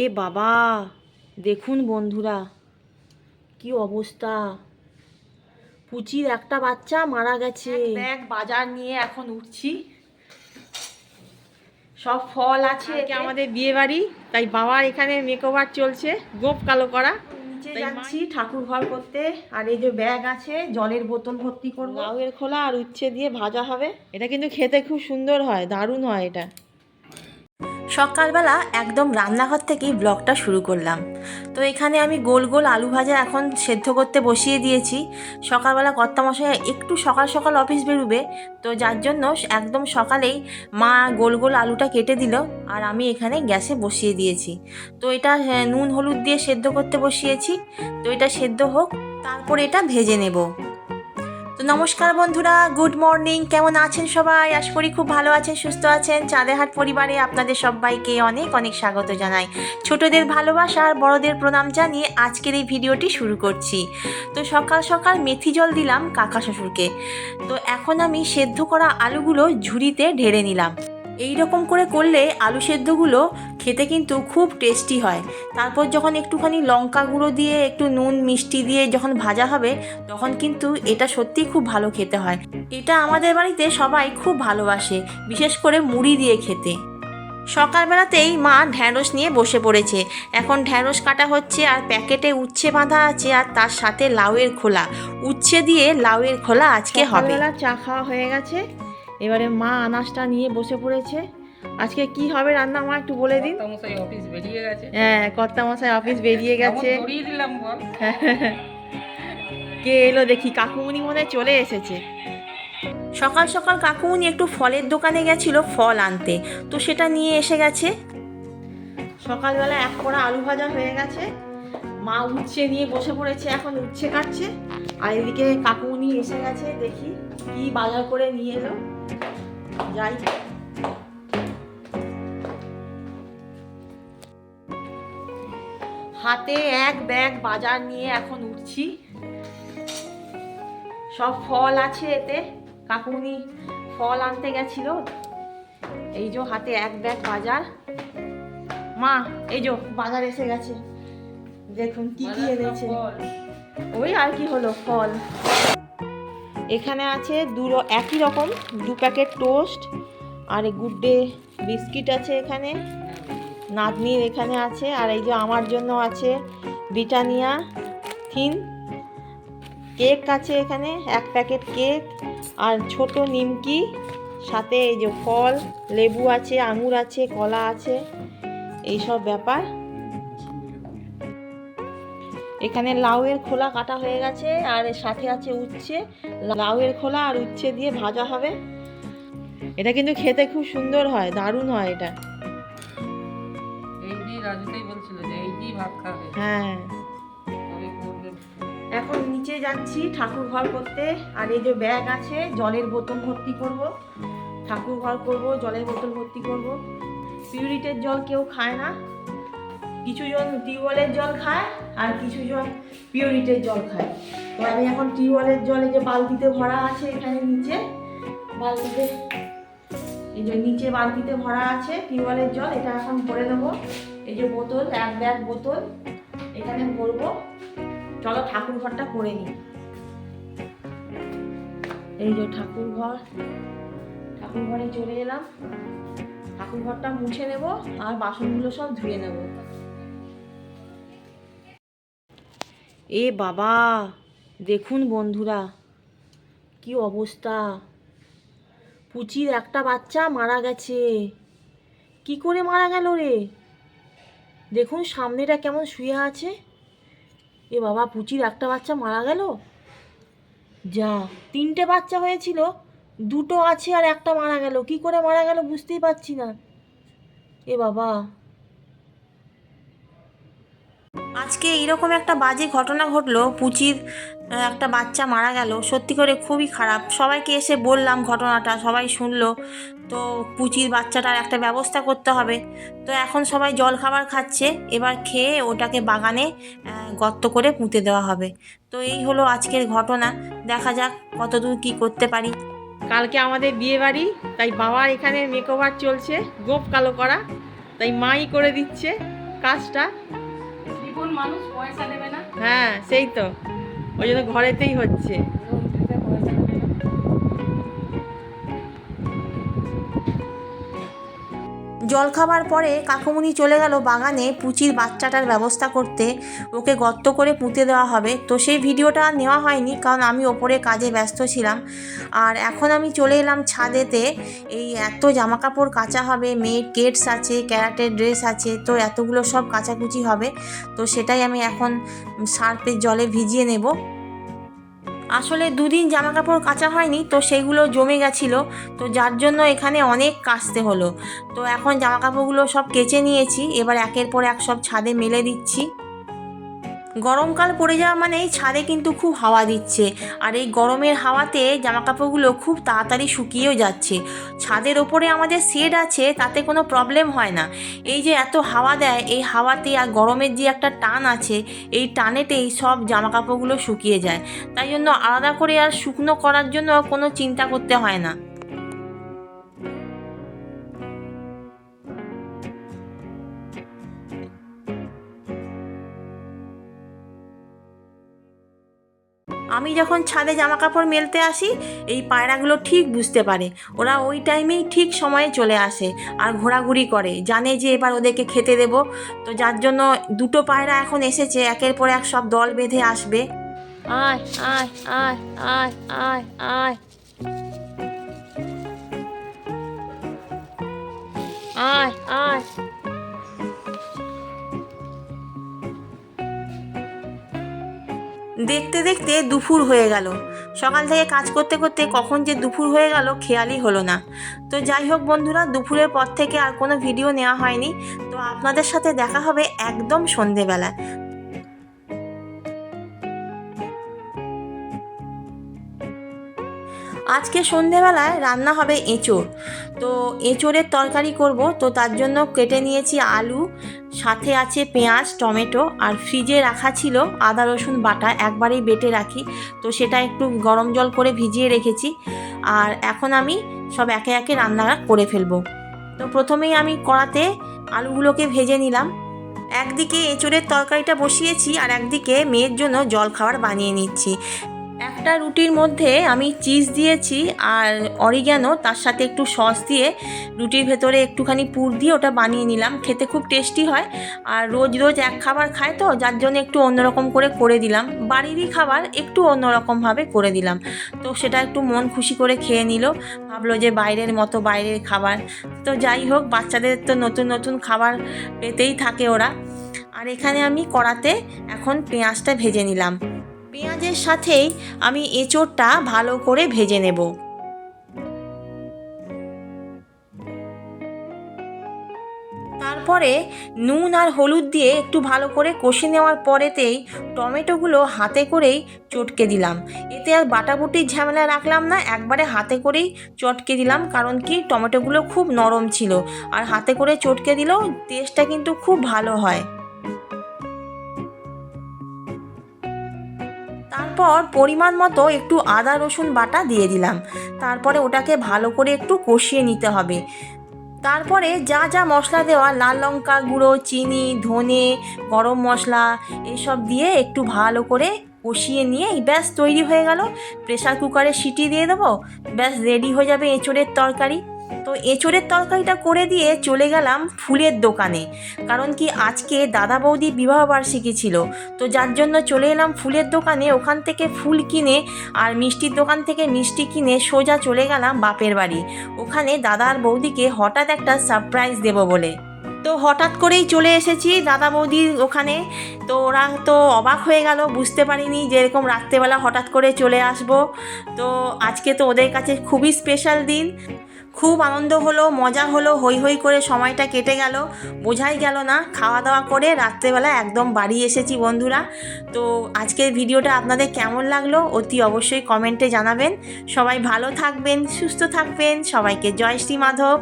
এ বাবা দেখুন বন্ধুরা কি অবস্থা। পুচির একটা বাচ্চা মারা গেছে। ব্যাগ বাজার নিয়ে এখন উঠছি। সব ফল আছে আমাদের বিয়ে বাড়ি তাই বাবার এখানে মেকওভার চলছে গোপ কালো করা। নিচে যাচ্ছি ঠাকুর ঘর করতে। আর এই যে ব্যাগ আছে জলের বোতল ভর্তি করব। লাউয়ের খোলা আর উচ্ছে দিয়ে ভাজা হবে। এটা কিন্তু খেতে খুব সুন্দর হয় দারুণ হয় এটা। সকালবেলা একদম রান্নাঘর থেকেই ব্লগটা শুরু করলাম। তো এখানে আমি গোল গোল আলু ভাজা এখন সেদ্ধ করতে বসিয়ে দিয়েছি। সকালবেলা কর্তামশাই একটু সকাল সকাল অফিস বেরোবে তো যার জন্য একদম সকালেই মা গোল গোল আলুটা কেটে দিল আর আমি এখানে গ্যাসে বসিয়ে দিয়েছি। তো এটা হ্যাঁ, নুন হলুদ দিয়ে সেদ্ধ করতে বসিয়েছি। তো এটা সেদ্ধ হোক তারপর এটা ভেজে নেব। তো নমস্কার বন্ধুরা, গুড মর্নিং। কেমন আছেন সবাই? আশা করি খুব ভালো আছেন, সুস্থ আছেন। চাঁদেহাট পরিবারে আপনাদের সবাইকে অনেক অনেক স্বাগত জানাই। ছোটদের ভালোবাসা আর বড়দের প্রণাম জানিয়ে আজকের এই ভিডিওটি শুরু করছি। তো সকাল সকাল মেথি জল দিলাম কাকা শ্বশুরকে। তো এখন আমি সেদ্ধ করা আলুগুলো ঝুড়িতে ঢেলে নিলাম। এই রকম করে করলে আলু সেদ্ধগুলো খেতে কিন্তু খুব টেস্টি হয়। তারপর যখন একটুখানি লঙ্কা গুঁড়ো দিয়ে, একটু নুন, মিষ্টি দিয়ে যখন ভাজা হবে, তখন কিন্তু এটা সত্যিই খুব ভালো খেতে হয়। এটা আমাদের বাড়িতে সবাই খুব ভালোবাসে, বিশেষ করে মুড়ি দিয়ে খেতে। সকালবেলাতেই মা ঢ্যাঁড়স নিয়ে বসে পড়েছে। এখন ঢ্যাঁড়স কাটা হচ্ছে আর প্যাকেটে উচ্ছে বাঁধা আছে আর তার সাথে লাউয়ের খোলা। উচ্ছে দিয়ে লাউয়ের খোলা আজকে হবে। চা খাওয়া হয়ে গেছে। এবারে মা আনাজটা নিয়ে বসে পড়েছে। আজকে কি হবে রান্না মা একটু বলে দিন। মশাই অফিস বেরিয়ে গেছে। হ্যাঁ কর্তা মশাই অফিস বেরিয়ে গেছে। দিলাম বল। কে এলো দেখি কাকুমুনি মনে হয় চলে এসেছে। সকাল সকাল কাকুমুনি একটু ফলের দোকানে গেছিল ফল আনতে। তো সেটা নিয়ে এসে গেছে। সকালবেলা এক কড়া আলু ভাজা হয়ে গেছে। মা উচ্ছে নিয়ে বসে পড়েছে এখন উচ্ছে কাটছে। আর এদিকে কাকুমুনি এসে গেছে দেখি কি বাজার করে নিয়ে এলো। যাই। হাতে এক ব্যাগ বাজার নিয়ে এখন উঠছি। সব ফল আছে এতে। কাকুনি ফল আনতে গেছিল। এই যে হাতে এক ব্যাগ বাজার। মা এই যে বাজার এসে গেছে। দেখুন কি কি এনেছে। ওই আর কি হলো ফল। এখানে আছে দু একই রকম। দু প্যাকেট টোস্ট। আর গুড ডে বিস্কিট আছে এখানে। নাতনির এখানে আছে, আর এই যে আমার জন্য আছে ব্রিটানিয়া থিন। কেক আছে এখানে, এক প্যাকেট কেক আর ছোট নিমকি, সাথে এই যে ফল, লেবু আছে, আঙুর আছে, কলা আছে এই সব ব্যাপার। এখানে লাউয়ের খোলা কাটা হয়ে গেছে, আর সাথে আছে উচ্ছে। লাউয়ের খোলা আর উচ্ছে দিয়ে ভাজা হবে। এটা কিন্তু খেতে খুব সুন্দর হয়, দারুণ হয় এটা। বলছিল যে এই দিয়ে ভাত খাবে? হ্যাঁ। এখন নিচে যাচ্ছি ঠাকুর ঘর করতে। আর এই যে ব্যাগ আছে জলের বোতল ভর্তি করব। ঠাকুর ঘর করব জলের বোতল ভর্তি করব। পিউরিটের জল কেউ খায় না। কিছুজন টিউবওয়েলের জল খায় আর কিছু কিছুজন পিউরিটের জল খায়। তো আমি এখন টিউবওয়েলের জল এই যে বালতিতে ভরা আছে এখানে নিচে বালতিতে এই যে নিচে বালতিতে ভরা আছে টিউবওয়েলের জল এটা এখন ভরে দেবো এই যে বোতল, এক ব্যাগ বোতল, এখানে ভরবো। চলো ঠাকুর ঘরটা করে নিই। এই যে ঠাকুর ঘর, ঠাকুর ঘরে চলে এলাম। ঠাকুর ঘরটা মুছে নেব, আর বাসনগুলো সব ধুয়ে নেব। এ বাবা, দেখুন বন্ধুরা, কি অবস্থা। পুচির একটা বাচ্চা মারা গেছে। কি করে মারা গেল রে? দেখুন সামনেটা কেমন শুয়ে আছে। এ বাবা, পুচির একটা বাচ্চা মারা গেল? যা, তিনটে বাচ্চা হয়েছিল, দুটো আছে আর একটা মারা গেল। কি করে মারা গেল বুঝতেই পারছি না। এ বাবা আজকে এইরকম একটা বাজে ঘটনা ঘটলো, পুচির একটা বাচ্চা মারা গেল। সত্যি করে খুবই খারাপ। সবাইকে এসে বললাম ঘটনাটা, সবাই শুনলো। তো পুচির বাচ্চাটার একটা ব্যবস্থা করতে হবে। তো এখন সবাই জল খাবার খাচ্ছে। এবার খেয়ে ওটাকে বাগানে গর্ত করে পুঁতে দেওয়া হবে। তো এই হলো আজকের ঘটনা। দেখা যাক কতদূর কি করতে পারি। কালকে আমাদের বিয়ে বাড়ি, তাই বাবার এখানে মেকওভার চলছে গোপ কালো করা। তাই মাই করে দিচ্ছে কাজটা। মানুষ পয়সা দেবে না? হ্যাঁ সেই তো। ওই জন্য ঘরেতেই হচ্ছে। জল খাবার পরে কাকুমুনি চলে গেল বাগানে পুচির বাচ্চাটার ব্যবস্থা করতে। ওকে গর্ত করে পুঁতে দেওয়া হবে। তো সেই ভিডিওটা নেওয়া হয়নি কারণ আমি ওপরে কাজে ব্যস্ত ছিলাম। আর এখন আমি চলে এলাম ছাদেতে। এই এত জামা কাপড় কাচা হবে, মেয়ের কেটস আছে, ক্যারাটের ড্রেস আছে, তো এতগুলো সব কাচাকুচি হবে। তো সেটাই আমি এখন সার্ফের জলে ভিজিয়ে নেব। আসলে দুদিন জামা কাপড় কাচা হয়নি, তো সেগুলো জমে গেছিল, তো যার জন্য এখানে অনেক কাচতে হলো। তো এখন জামা কাপড়গুলো সব কেচে নিয়েছি, এবার একের পর এক সব ছাদে মেলে দিচ্ছি। গরমকাল পড়ে যাওয়া মানেই ছাদে কিন্তু খুব হাওয়া দিচ্ছে। আর এই গরমের হাওয়াতে জামা কাপড়গুলো খুব তাড়াতাড়ি শুকিয়েও যাচ্ছে। ছাদের ওপরে আমাদের শেড আছে, তাতে কোনো প্রবলেম হয় না। এই যে এত হাওয়া দেয়, এই হাওয়াতে আর গরমের যে একটা টান আছে, এই টানেতেই সব জামা কাপড়গুলো শুকিয়ে যায়। তাই জন্য আলাদা করে আর শুকনো করার জন্য কোনো চিন্তা করতে হয় না। আমি যখন ছাদে জামা কাপড় মেলতে আসি, এই পায়রাগুলো ঠিক বুঝতে পারে। ওরা ওই টাইমেই ঠিক সময়ে চলে আসে আর ঘোরাঘুরি করে। জানে যে এবার ওদেরকে খেতে দেব। তো যার জন্য দুটো পায়রা এখন এসেছে, একের পর এক সব দল বেঁধে আসবে। আয় আয় আয় আয় আয় আয়। আয় আয়। দেখতে দেখতে দুপুর হয়ে গেল। সকাল থেকে কাজ করতে করতে কখন যে দুপুর হয়ে গেল খেয়ালই হলো না। তো যাই হোক বন্ধুরা, দুপুরের পর থেকে আর কোনো ভিডিও নেওয়া হয়নি। তো আপনাদের সাথে দেখা হবে একদম সন্ধেবেলায় আজকে সন্ধেবেলায় রান্না হবে এঁচোড়। তো এঁচোড়ের তরকারি করব। তো তার জন্য কেটে নিয়েছি আলু সাথে আছে পেঁয়াজ, টমেটো আর ফ্রিজে রাখা ছিল আদা, রসুন বাটা। একবারেই বেটে রাখি, তো সেটা একটু গরম জল করে ভিজিয়ে রেখেছি। আর এখন আমি সব একে একে রান্না করে ফেলব। তো প্রথমেই আমি কড়াতে আলুগুলোকে ভেজে নিলাম। একদিকে এঁচোড়ের তরকারিটা বসিয়েছি আর একদিকে মেয়ের জন্য জল খাবার বানিয়ে নিচ্ছি। একটা রুটির মধ্যে আমি চিজ দিয়েছি আর অরিগ্যানো, তার সাথে একটু সস দিয়ে রুটির ভেতরে একটুখানি পুর দিয়ে ওটা বানিয়ে নিলাম। খেতে খুব টেস্টি হয় আর রোজ রোজ এক খাবার খায় তো, যার জন্য একটু অন্যরকম করে করে দিলাম। বাড়িরই খাবার একটু অন্যরকমভাবে করে দিলাম। তো সেটা একটু মন খুশি করে খেয়ে নিল। ভাবলো যে বাইরের মতো বাইরের খাবার। তো যাই হোক, বাচ্চাদের তো নতুন নতুন খাবার পেতেই থাকে ওরা। আর এখানে আমি কড়াতে এখন পেঁয়াজটা ভেজে নিলাম। পেঁয়াজের সাথেই আমি এঁচোড়টা ভালো করে ভেজে নেব। তারপরে নুন আর হলুদ দিয়ে একটু ভালো করে কষে নেওয়ার পরেতেই টমেটোগুলো হাতে করেই চটকে দিলাম। এতে আর বাটাবুটির ঝামেলা রাখলাম না, একবারে হাতে করেই চটকে দিলাম, কারণ কি টমেটোগুলো খুব নরম ছিল। আর হাতে করে চটকে দিলেও টেস্টটা কিন্তু খুব ভালো হয়। তারপর পরিমাণ মতো একটু আদা, রসুন বাটা দিয়ে দিলাম। তারপরে ওটাকে ভালো করে একটু কষিয়ে নিতে হবে। তারপরে যা যা মশলা দেওয়া, লাল লঙ্কা গুঁড়ো, চিনি, ধনে, গরম মশলা, এসব দিয়ে একটু ভালো করে কষিয়ে নিয়ে ব্যাস তৈরি হয়ে গেল। প্রেসার কুকারে সিটি দিয়ে দেবো। ব্যাস রেডি হয়ে যাবে এঁচোড়ের তরকারি। তো এঁচোড়ের তরকারিটা করে দিয়ে চলে গেলাম ফুলের দোকানে। কারণ কি আজকে দাদা বৌদি বিবাহবার্ষিকী ছিল, তো যার জন্য চলে এলাম ফুলের দোকানে। ওখান থেকে ফুল কিনে আর মিষ্টির দোকান থেকে মিষ্টি কিনে সোজা চলে গেলাম বাপের বাড়ি। ওখানে দাদা আর বৌদিকে হঠাৎ একটা সারপ্রাইজ দেব বলে। তো হঠাৎ করেই চলে এসেছি দাদা বৌদির ওখানে। তো ওরা তো অবাক হয়ে গেল, বুঝতে পারিনি যে এরকম রাত্রেবেলা হঠাৎ করে চলে আসব। তো আজকে তো ওদের কাছে খুবই স্পেশাল দিন। খুব আনন্দ হলো, মজা হলো হই হই করে সময়টা কেটে গেল। বোঝাই গেল না খাওয়া দাওয়া করে রাত্রেবেলা একদম বাড়ি এসেছি বন্ধুরা। তো আজকের ভিডিওটা আপনাদের কেমন লাগল অতি অবশ্যই কমেন্টে জানাবেন। সবাই ভালো থাকবেন, সুস্থ থাকবেন, সবাইকে জয় শ্রী মাধব।